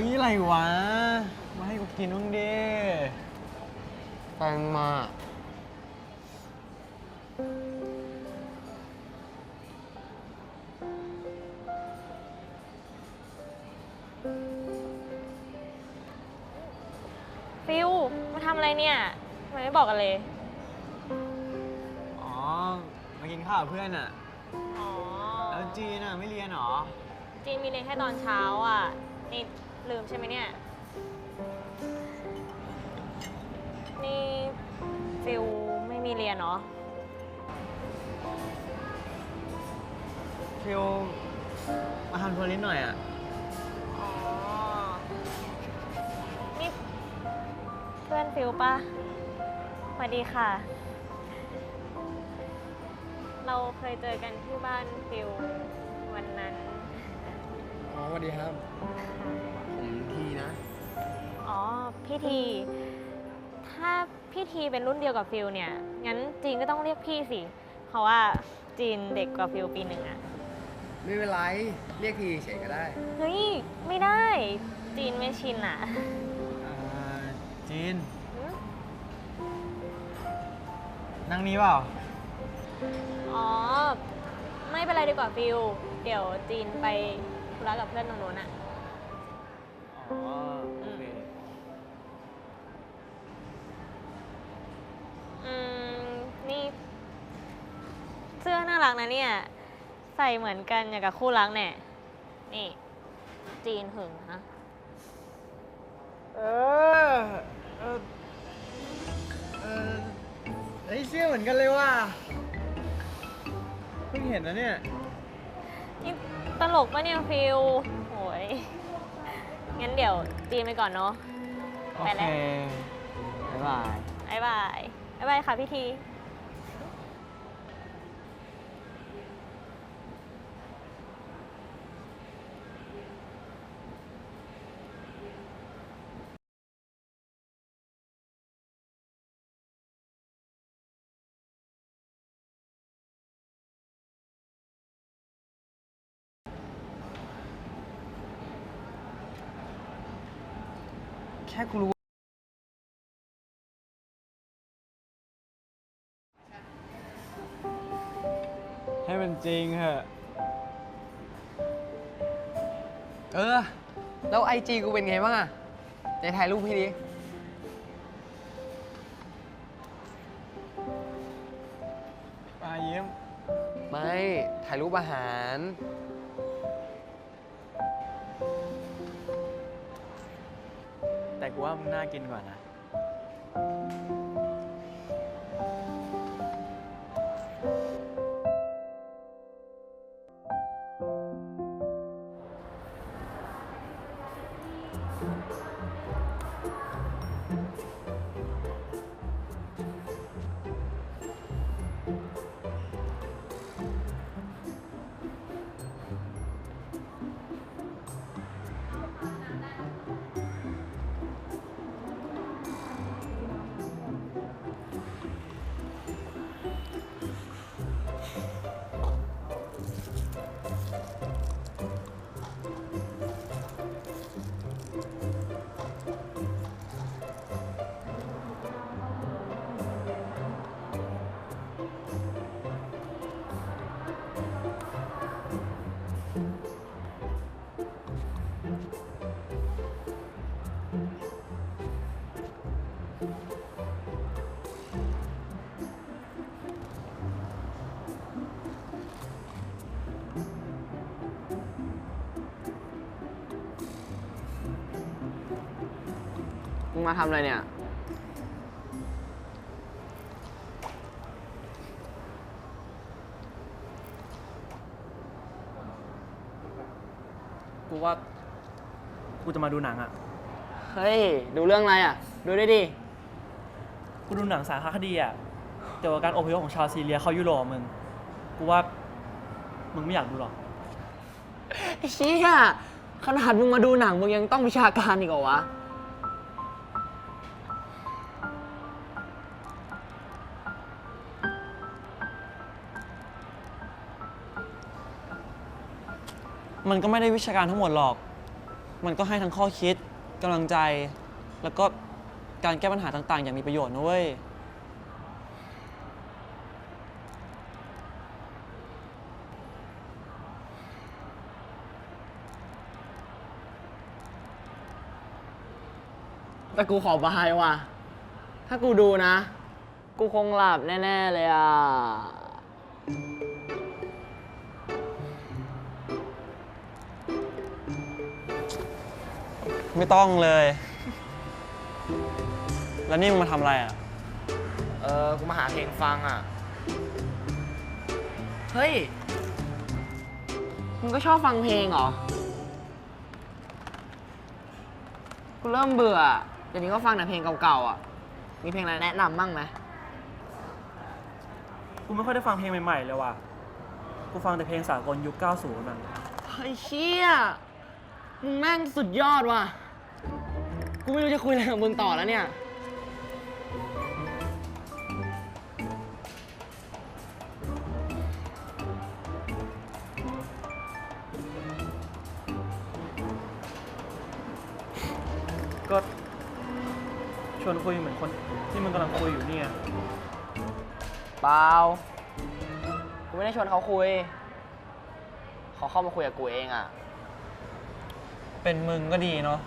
ฮ้ยอะไรวะ มาให้กูกินบ้างดิแปงมาฟิวมาทำอะไรเนี่ยทำไมไม่บอกกันเลย อ๋อ มากินข้าวกับเพื่อนอะอ๋อ แล้วจีนอะไม่เรียนเหรอจีนมีเรียนแค่ตอนเช้าอะ นี่ ลืมใช่ไหมเนี่ย นี่ฟิวไม่มีเรียนเนาะฟิวมาทำทัวร์ลิสต์หน่อยอะ อ๋อ นี่เพื่อนฟิวปะสวัสดีค่ะ เราเคยเจอกันที่บ้านฟิววันนั้น อ๋อสวัสดีครับ พี่ที ถ้าพี่ทีเป็นรุ่นเดียวกับฟิลเนี่ย งั้นจีนก็ต้องเรียกพี่สิ เพราะว่าจีนเด็กกว่าฟิลปีหนึ่งอะไม่เป็นไรเรียกทีเฉยก็ได้เฮ้ย ไม่ได้ จีนไม่ชินอะอ่าจีนหืมนั่งนี้เปล่า อ๋อ ไม่เป็นไรดีกว่าฟิลเดี๋ยวจีนไปธุระกับเพื่อนตรงนู้นอะ เนี่ย ใส่เหมือนกันอย่างกับคู่รักเนี่ยนี่ จีนหึงนะเออ เออ เออไอยเสื้อเหมือนกันเลยว่ะเพิ่งเห็นนะเนี่ย นี่ตลกปะเนี่ยฟิลโหยงั้นเดี๋ยวจีนไปก่อนเนาะ โอไปเคแล้ว บ๊ายบาย บ๊ายบาย บ๊ายบายค่ะพี่ที ค่กูรู้ให้มันจริงเหอะเออ แล้วไอจีกูเป็นไงบ้างอะไหนถ่ายรูปพี่ดิปลายิ้ม ไม่ ถ่ายรูปอาหาร กูว่ามึงน่ากินกว่านะ มึงมาทำอะไรเนี่ย กูว่า กูจะมาดูหนังอะ เฮ้ย ดูเรื่องอะไรอะ ดูด้วยดิ กูดูหนังสารคดีอะเกี่ยวกับการอพยพของชาวซีเรียเข้ายุโรปอะมึง กูว่า มึงไม่อยากดูหรอก ไอ้เชี่ยขนาดมึงมาดูหนังมึงยังต้องวิชาการอีกเหรอวะ มันก็ไม่ได้วิชาการทั้งหมดหรอก มันก็ให้ทั้งข้อคิดกำลังใจ แล้วก็การแก้ปัญหาต่างๆ อย่างมีประโยชน์นะเว้ย แต่กูขอบายว่ะ ถ้ากูดูนะ กูคงหลับแน่ ๆ เลยอะ ไม่ต้องเลย แล้วนี่มึงมาทำอะไรอะ เออ กูมาหาเพลงฟังอะ เฮ้ย มึงก็ชอบฟังเพลงเหรอ กูเริ่มเบื่อเดี๋ยวนี้ก็ฟังแต่เพลงเก่าๆอะ มีเพลงอะไรแนะนำบ้างไหมกูไม่ค่อยได้ฟังเพลงใหม่ๆเลยว่ะ กูฟังแต่เพลงสากลยุค 90นั่นเฮ้ยเชี่ยมึงแม่งสุดยอดว่ะ กูไม่รู้จะคุยอะไรกับมึงต่อแล้วเนี่ย ก็ชวนคุยเหมือนคนที่มึงกำลังคุยอยู่เนี่ย เปล่า กูไม่ได้ชวนเขาคุย เขาเข้ามาคุยกับกูเองอะ เป็นมึงก็ดีเนาะ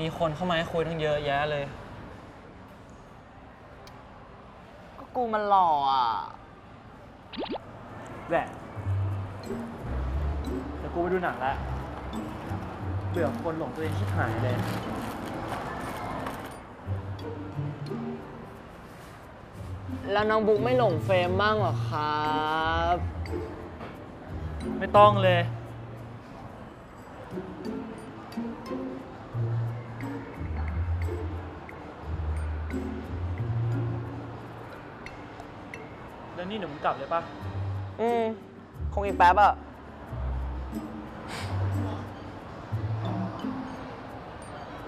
มีคนเข้ามาให้คุยทั้งเยอะแยะเลย ก็กูมันหล่ออะ แหละแต่กูไปดูหนังแล้วเบื่อคนหลงตัวเองชิบหายเลย แล้วน้องบุ๊กไม่หลงเฟรมบ้างเหรอครับ ไม่ต้องเลย แล้วนี่เดี๋ยวมึงกลับเลยปะอืม คงอีกแป๊บอะ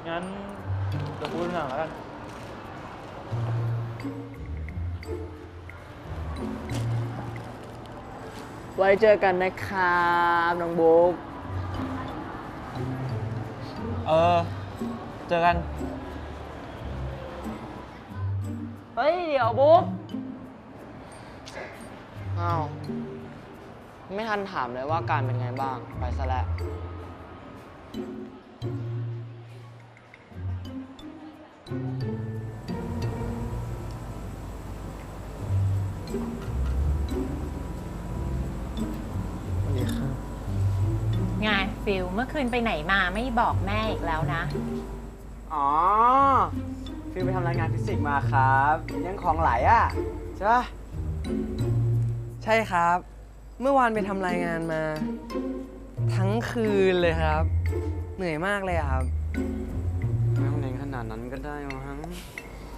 งั้นเดี๋ยวกูดูหนังแล้วกันไว้เจอกันนะครับน้องบุ๊กเออ เจอกัน เฮ้ย เดี๋ยวบุ๊ก อ้าว ไม่ทันถามเลยว่าการเป็นไงบ้าง ไปซะแล้วไงฟิลเมื่อคืนไปไหนมาไม่บอกแม่อีกแล้วนะ อ๋อฟิลไปทำรายงานฟิสิกส์มาครับ ยังของไหลอะ ใช่ปะใช่ครับ เมื่อวานไปทำรายงานมา ทั้งคืนเลยครับ เหนื่อยมากเลยอะครับ ไม่ต้องเน้นขนาดนั้นก็ได้มั้ง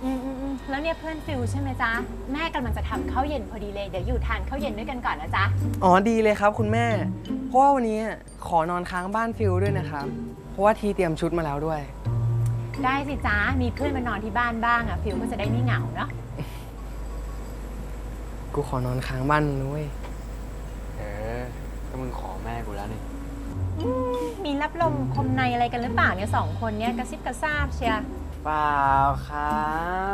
อืมอืมอืมแล้วเนี่ยเพื่อนฟิลใช่ไหมจ๊ะ แม่กำลังจะทำข้าวเย็นพอดีเลย เดี๋ยวอยู่ทานข้าวเย็นด้วยกันก่อนนะจ๊ะ อ๋อดีเลยครับคุณแม่ เพราะว่าวันนี้ขอนอนค้างบ้านฟิลด้วยนะครับ เพราะว่าทีเตรียมชุดมาแล้วด้วย ได้สิจ๊ะ มีเพื่อนมานอนที่บ้านบ้างอะฟิลก็จะได้ไม่เหงาเนาะ กูขอนอนค้างบ้านมึงด้วยเออ ก็มึงขอแม่กูแล้วนี่มีรับลมคมในอะไรกันหรือเปล่าเนี่ยสองคนเนี่ยกระซิบกระซาบเชียร์เปล่าครั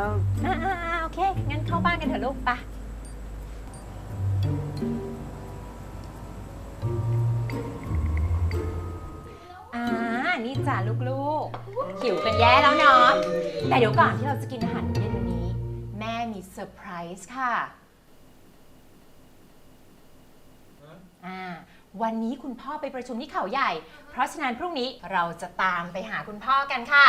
บ อ่าอ่าอ่าโอเค งั้นเข้าบ้านกันเถอะลูกไปะอ่า นี่จ้ะลูกๆ หิวกันแย่แล้วเนาะแต่เดี๋ยวก่อนที่เราจะกินอาหารเย็นวันนี้ แม่มีเซอร์ไพรส์ค่ะ อ่าวันนี้คุณพ่อไปประชุมที่เขาใหญ่ เพราะฉะนั้นพรุ่งนี้เราจะตามไปหาคุณพ่อกันค่ะ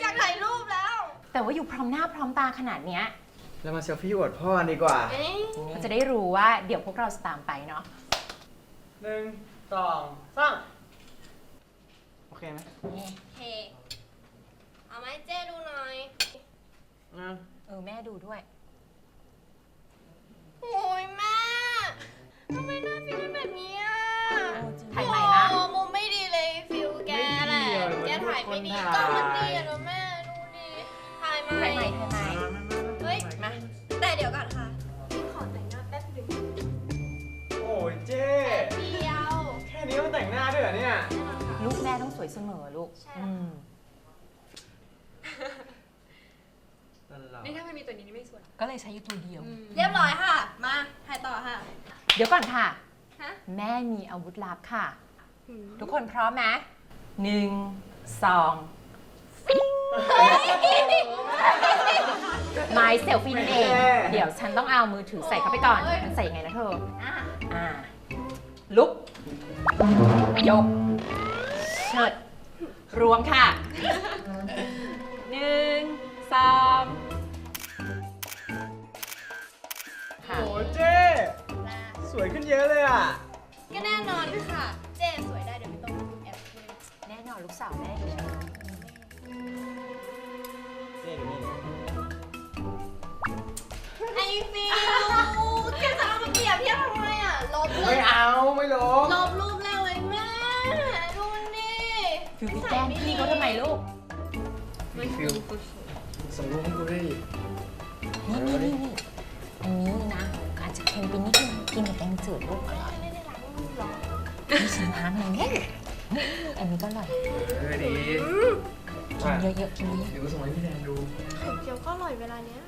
อยากถ่ายรูปแล้ว แต่ว่าอยู่พร้อมหน้าพร้อมตาขนาดเนี้ยเรามาเซลฟี่อวดพ่อกันดีกว่าเราจะได้รู้ว่าเดี๋ยวพวกเราจะตามไปเนาะหนึ่งสองสามโอเคไหมเฮ้เอาไหมเจ้ดูหน่อยอะเออแม่ดูด้วย โอ้ยแม่ทำไมหน้าฟิวเป็นแบบนี้อะถ่ายใหม่นะโมุมไม่ดีเลยฟิลแกแหละ แกถ่ายไม่ดีกล้องมันดีอะแม่ดูดิถ่ายใหม่ถ่ายใหม่ถ่ายใหม่เฮ้ยมาแต่เดี๋ยวก่อนค่ะพี่ขอแต่งหน้าแป๊บนึงโอ้ยเจ๊แป๊เดียว แค่นี้ก็แต่งหน้าด้วยเหรอเนี่ย ลูกแม่ต้องสวยเสมอลูก ใช่ ตัวนี้นี่ไม่สวย ก็เลยใช้อยู่ตัวเดียว เรียบร้อยค่ะ มาถ่ายต่อค่ะ เดี๋ยวก่อนค่ะ ฮะ แม่มีอาวุธลับค่ะ ทุกคนพร้อมไหมหนึ่งสองฟิงไม้เซลฟี่นั่นเอง เดี๋ยวฉันต้องเอามือถือใส่เข้าไปก่อนมันใส่ยังไงนะเธออ่า ลุก ยก เชิด รวมค่ะหนึ่งสอง สวยขึ้นเยอะเลยอะ ก็แน่นอนค่ะ เจ๊สวยได้เดี๋ยวไม่ต้องแอบเลยแน่นอนลูกสาวแม่อยู่แล้วนี่ดูนี่ไอ้ฟิวแกจะเอามาเปรียบเทียบทำไมอะลบรูไม่ปเอาไม่ลบลบรูปแล้วเลยแม่ดูนี่ฟิวไปแกล้งพี่เขาทำไมลูกฟิลส่งรูปให้กูด้วยดินี่นี่นี่นี่อันนี้นะอาจจะเค็มไปนิดนึ งกินกับแกงจืดลูกอร่อยมีสินค้าหนึ่งนี่นี่อันนี้ก็อร่อยเออดีกินเยอะๆกินเยอะเดี๋ยวกูส่งให้พี่แดนดูไข่เจียวก็อร่อยเวลาเนี้ย